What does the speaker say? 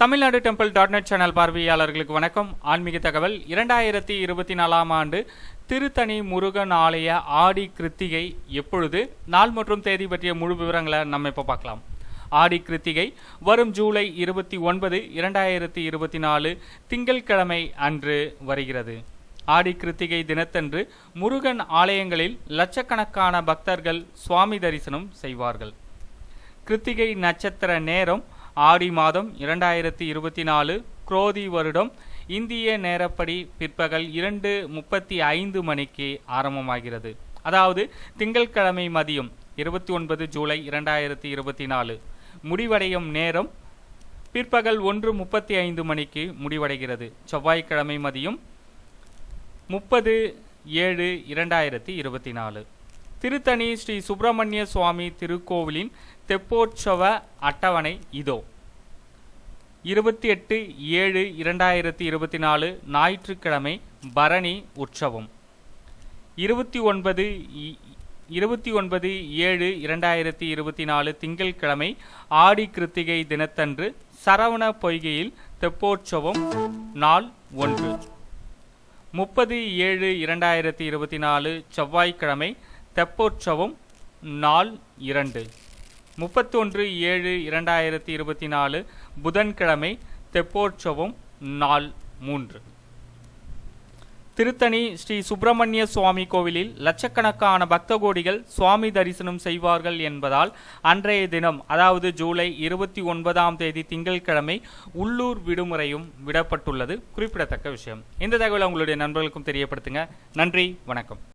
Tamil Nadu temple dot net channel பார்வையாளர்களுக்கு வணக்கம். ஆன்மீக தகவல் இரண்டாயிரத்தி இருபத்தி நாலாம் ஆண்டு திருத்தணி முருகன் ஆலய ஆடி கிருத்திகை எப்பொழுது? நாள் மற்றும் தேதி பற்றிய முழு விவரங்களை நம்ம இப்போ பார்க்கலாம். ஆடி கிருத்திகை வரும் ஜூலை இருபத்தி ஒன்பது இரண்டாயிரத்தி இருபத்தி நாலு திங்கட்கிழமை அன்று வருகிறது. ஆடி கிருத்திகை தினத்தன்று முருகன் ஆலயங்களில் லட்சக்கணக்கான பக்தர்கள் சுவாமி தரிசனம் செய்வார்கள். கிருத்திகை நட்சத்திர நேரம் ஆடி மாதம் இரண்டாயிரத்தி இருபத்தி நாலு குரோதி வருடம். இந்திய நேரப்படி பிற்பகல் இரண்டு முப்பத்தி ஐந்து மணிக்கு ஆரம்பமாகிறது. அதாவது திங்கட்கிழமை மதியம் இருபத்தி ஒன்பது ஜூலை இரண்டாயிரத்தி இருபத்தி நாலு. முடிவடையும் நேரம் பிற்பகல் ஒன்று முப்பத்தி ஐந்து மணிக்கு முடிவடைகிறது. செவ்வாய்க்கிழமை மதியம் முப்பது ஏழு இரண்டாயிரத்தி இருபத்தி நாலு. திருத்தணி ஸ்ரீ சுப்பிரமணிய சுவாமி திருக்கோவிலின் தெப்போற்சவ அட்டவணை இதோ. இருபத்தி எட்டு ஏழு இரண்டாயிரத்தி இருபத்தி நாலு ஞாயிற்றுக்கிழமை பரணி உற்சவம். இருபத்தி ஒன்பது இருபத்தி ஒன்பது ஏழு இரண்டாயிரத்தி இருபத்தி நாலு திங்கட்கிழமை ஆடி கிருத்திகை தினத்தன்று சரவண பொய்கையில் தெப்போற்சவம் நாள் ஒன்று. முப்பது ஏழு இரண்டாயிரத்தி இருபத்தி நாலு செவ்வாய்க்கிழமை தெப்போற்சவம் நாள் இரண்டு. முப்பத்தொன்று ஏழு இரண்டாயிரத்தி இருபத்தி நாலு புதன்கிழமை தெப்போற்சவம் நாள் மூன்று. திருத்தணி ஸ்ரீ சுப்பிரமணிய சுவாமி கோவிலில் லட்சக்கணக்கான பக்த கோடிகள் சுவாமி தரிசனம் செய்வார்கள் என்பதால் அன்றைய தினம் அதாவது ஜூலை இருபத்தி ஒன்பதாம் தேதி திங்கட்கிழமை உள்ளூர் விடுமுறையும் விடப்பட்டுள்ளது. குறிப்பிடத்தக்க விஷயம். இந்த தகவலை உங்களுடைய நண்பர்களுக்கும் தெரியப்படுத்துங்க. நன்றி வணக்கம்.